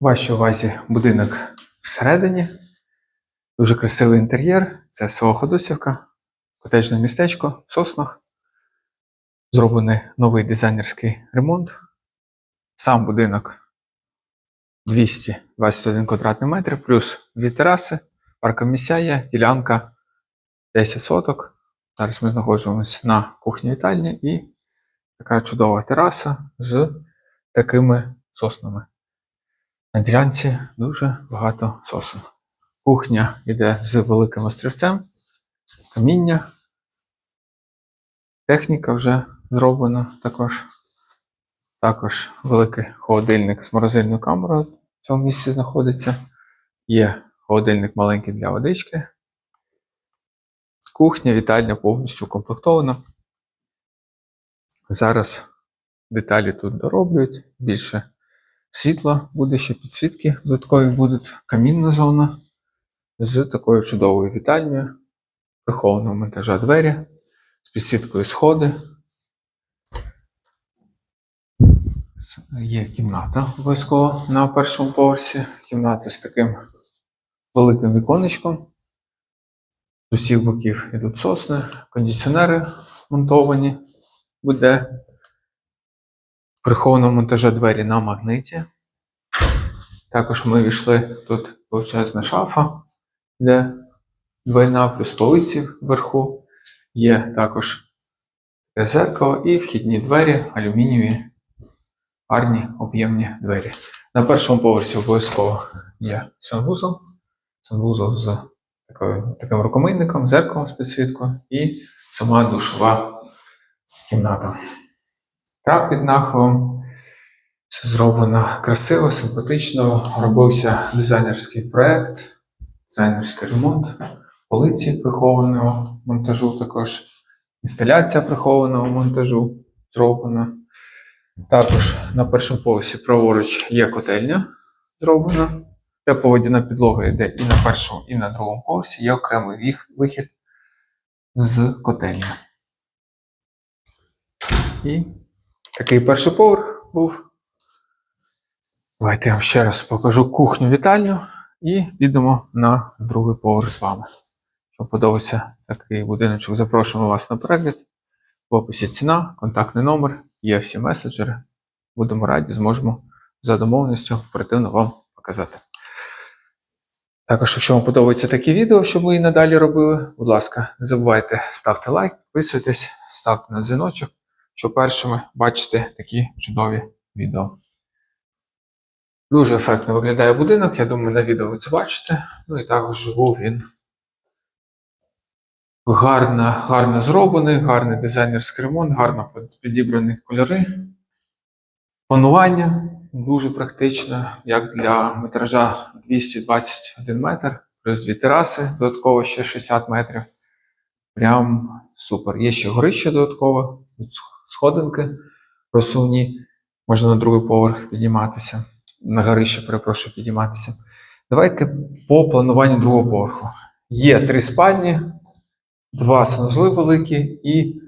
Вашій увазі будинок всередині. Дуже красивий інтер'єр. Це село Ходосівка, котеджне містечко в соснах. Зроблений новий дизайнерський ремонт. Сам будинок 221 квадратний метр, плюс дві тераси, паркомісця є, ділянка 10 соток. Зараз ми знаходимося на кухні вітальні і така чудова тераса з такими соснами. На ділянці дуже багато сосен. Кухня йде з великим острівцем, каміння. Техніка вже зроблена також. Також великий холодильник з морозильною камерою в цьому місці знаходиться. Є холодильник маленький для водички. Кухня, вітальня повністю укомплектована. Зараз деталі тут дороблюють. Більше світла буде ще підсвітки додаткові будуть. Камінна зона з такою чудовою вітальнею, прихованого монтажа двері, з підсвіткою сходи. Є кімната обов'язково на першому поверсі. Кімната з таким великим віконечком. З усіх боків йдуть сосни, кондиціонери монтовані. Буде прихованого монтажа двері на магниті. Також ми війшли тут величезна шафа, де двойна плюс полиці вверху. Є також зеркало і вхідні двері, алюмінієві, гарні об'ємні двері. На першому поверсі обов'язково є санвузол. Санвузол з таким рукомийником, зеркалом з підсвіткою і сама душова кімната. Трап під нахилом. Все зроблено красиво, симпатично. Робився дизайнерський проект, дизайнерський ремонт, полиці прихованого монтажу також, інсталяція прихованого монтажу зроблена. Також на першому поверсі праворуч є котельня зроблена. Тепловодяна підлога йде і на першому, і на другому поверсі. Є окремий вихід з котельні. І такий перший поверх був. Давайте я вам ще раз покажу кухню вітальню і підемо на другий поверх з вами. Якщо подобається такий будиночок, запрошуємо вас на перегляд. В описі ціна, контактний номер, є всі меседжери. Будемо раді, зможемо за домовленістю оперативно вам показати. Також, якщо вам подобаються такі відео, щоб ми і надалі робили, будь ласка, не забувайте ставте лайк, підписуйтесь, ставте на дзвіночок, щоб першими бачити такі чудові відео. Дуже ефектно виглядає будинок, я думаю, на відео ви це бачите. Ну і також був він гарно, гарно зроблений, гарний дизайнерський ремонт, гарно підібрані кольори. Планування дуже практично, як для метража 221 метр, плюс дві тераси, додатково ще 60 метрів. Прям супер. Є ще горище додатково, тут сходинки просувні, можна на другий поверх підійматися, на горище, перепрошую, підійматися. Давайте по плануванню другого поверху. Є три спальні, два санузли великі і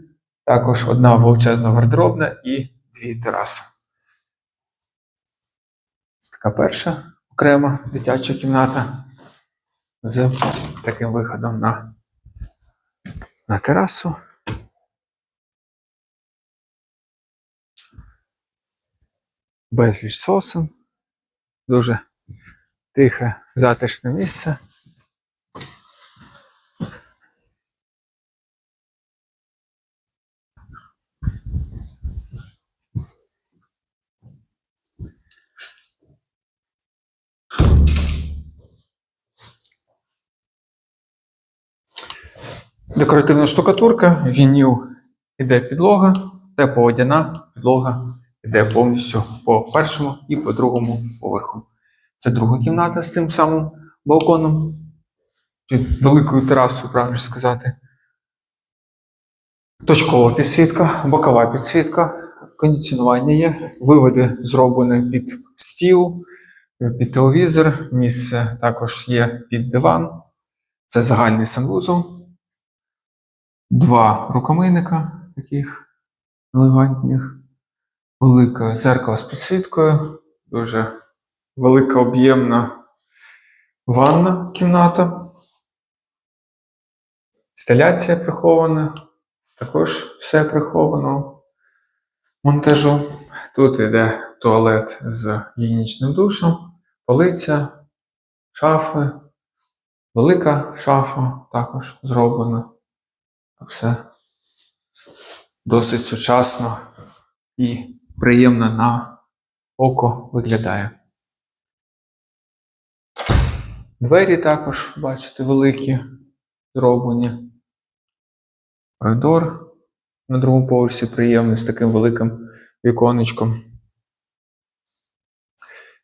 також одна величезна гардеробна і дві тераси. Це така перша окрема дитяча кімната з таким виходом на, на терасу. Безліч сосен. Дуже тихе, затишне місце. Декоративна штукатурка, вініл іде підлога, тепловодяна підлога іде повністю по першому і по другому поверху. Це друга кімната з тим самим балконом, чи великою терасою, правильно сказати. Точкова підсвітка, бокова підсвітка, кондиціонування є, виводи зроблені під стіл, під телевізор, місце також є під диван. Це загальний санвузол. Два рукомийника таких елегантних, велике зеркало з підсвіткою, дуже велика об'ємна ванна кімната. Інсталяція прихована. Також все приховано монтажу. Тут йде туалет з гігієнічним душем, полиця, шафи, велика шафа також зроблена. Все досить сучасно і приємно на око виглядає. Двері також, бачите, великі, зроблені. Коридор на другому поверсі приємний з таким великим віконечком.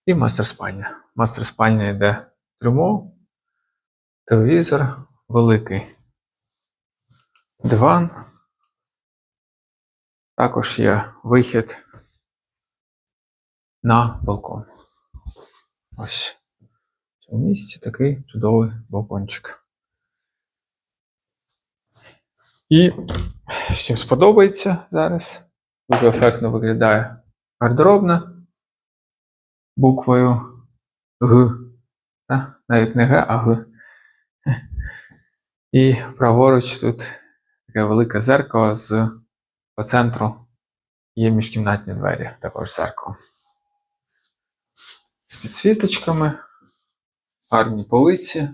І мастер спальня. Мастер спальня йде трюмо, телевізор, великий диван. Також є вихід на балкон. Ось в цьому місці такий чудовий балкончик. І всім сподобається зараз. Дуже ефектно виглядає гардеробна буквою Г. Та? Навіть не Г, а Г. І праворуч тут таке велике зеркало з по центру є міжкімнатні двері, також зеркало. З підсвіточками, гарні полиці.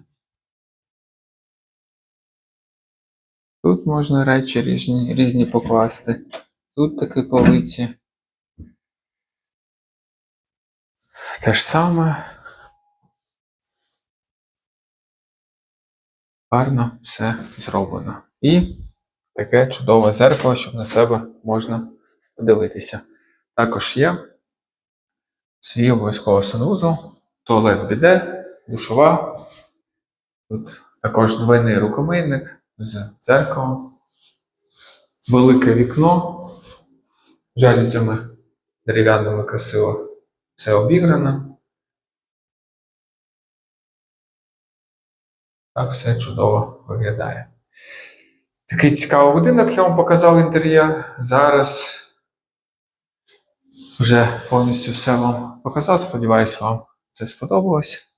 Тут можна речі різні, різні покласти. Тут такі полиці. Те ж саме. Гарно все зроблено. І таке чудове зеркало, щоб на себе можна подивитися. Також є свій обов'язково санузел, туалет біде, душова. Тут також двойний рукомийник з дзеркалом, велике вікно, жалюзями дерев'яними красиво. Все обіграно. Так все чудово виглядає. Такий цікавий будинок, я вам показав інтер'єр. Зараз вже повністю все вам показав. Сподіваюсь, вам це сподобалось.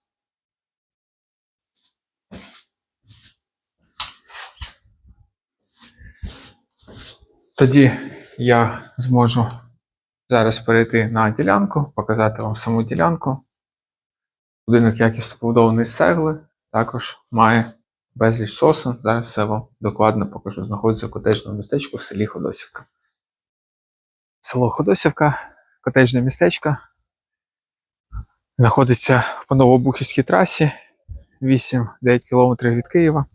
Тоді я зможу зараз перейти на ділянку, показати вам саму ділянку. Будинок якісно побудований з цегли, також має безліч сосен. Зараз все вам докладно покажу. Знаходиться в котежному містечку в селі Ходосівка. Село Ходосівка, котежне містечко. Знаходиться по Новобухівській трасі 8-9 кілометрів від Києва.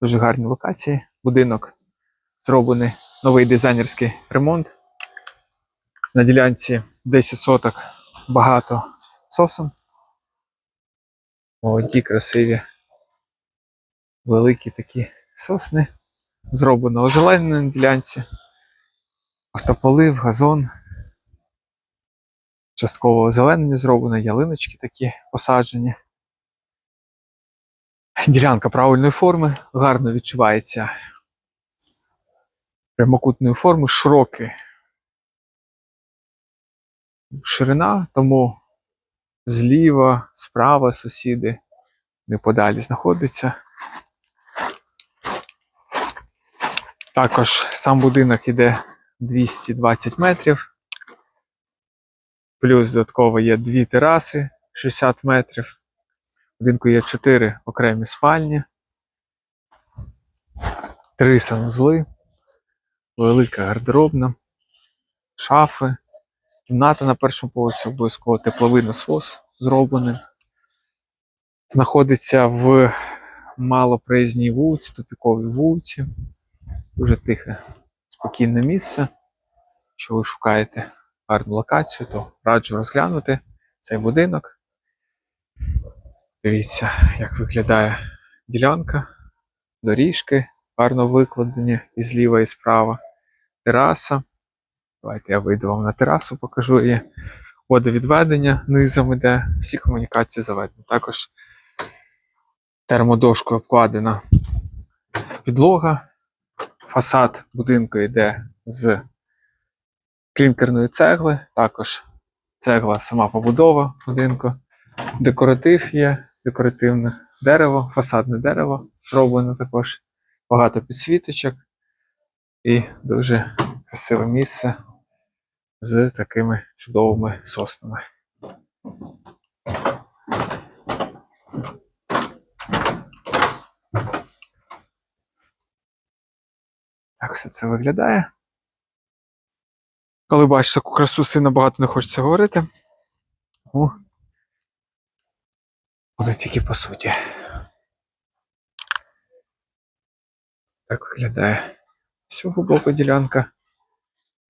Дуже гарні локації. Будинок зроблений новий дизайнерський ремонт. На ділянці 10 соток багато сосен. Молоді, красиві, великі такі сосни. Зроблено озеленено на ділянці. Автополив, газон. Частково озеленення зроблено, ялиночки такі посаджені. Ділянка правильної форми, гарно відчувається прямокутної форми, широкий ширина, тому зліва, справа сусіди неподалі знаходяться. Також сам будинок іде 220 метрів. Плюс додатково є дві тераси 60 метрів. В будинку є 4 окремі спальні, три санузли, велика гардеробна, шафи. Кімната на першому поверсі обов'язково тепловий насос зроблений. Знаходиться в малоприїзній вулиці, тупіковій вулиці. Дуже тихе, спокійне місце. Якщо ви шукаєте гарну локацію, то раджу розглянути цей будинок. Дивіться, як виглядає ділянка, доріжки гарно викладені і зліва, і справа, тераса. Давайте я вийду вам на терасу, покажу її. Водовідведення низом іде, всі комунікації заведені. Також термодошкою обкладена підлога. Фасад будинку йде з клінкерної цегли, також цегла, сама побудова будинку. Декоратив є, декоративне дерево, фасадне дерево зроблено також. Багато підсвіточок і дуже красиве місце з такими чудовими соснами. Так все це виглядає. Коли бачиш таку красу, сильно багато не хочеться говорити. Тому Буду тільки по суті. Так виглядає з цього боку ділянка.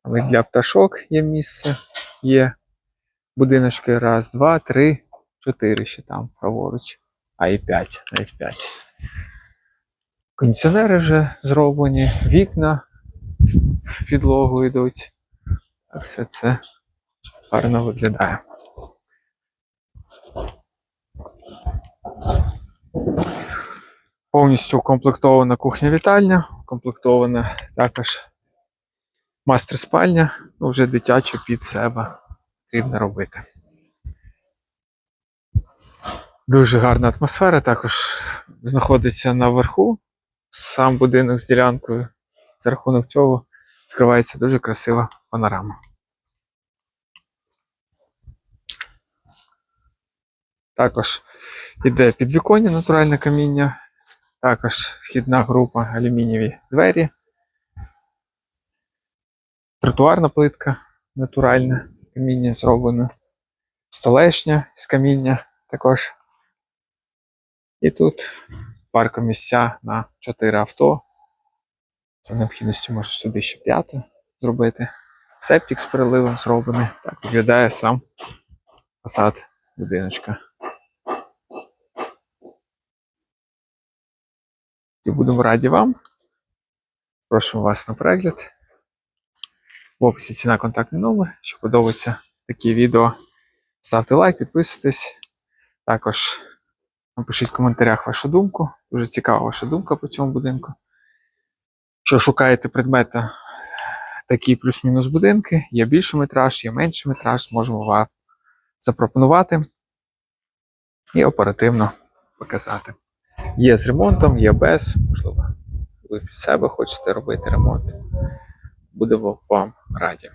Але для пташок є місце, є будиночки раз, два, три, чотири ще там праворуч, а і п'ять, навіть п'ять. Кондиціонери вже зроблені, вікна в підлогу йдуть. Все це гарно виглядає. Повністю укомплектована кухня-вітальня, укомплектована також мастер-спальня, ну вже дитяча під себе потрібно робити. Дуже гарна атмосфера, також знаходиться наверху. Сам будинок з ділянкою. За рахунок цього відкривається дуже красива панорама. Також іде підвіконня натуральне каміння, також вхідна група алюмінієві двері, тротуарна плитка натуральне каміння зроблено, столешня з каміння також. І тут паркомісця на 4 авто. За необхідністю можна сюди ще п'яте зробити. Септик з переливом зроблений. Так виглядає сам фасад будиночка. І будемо раді вам. Прошу вас на перегляд. В описі ціна контактний номер. Якщо подобаються такі відео, ставте лайк, підписуйтесь. Також напишіть в коментарях вашу думку. Дуже цікава ваша думка по цьому будинку. Якщо шукаєте предмета такі плюс-мінус будинки, є більший метраж, є менший метраж, можемо вам запропонувати і оперативно показати. Є з ремонтом, є без, можливо, ви під себе хочете робити ремонт. Будемо вам раді.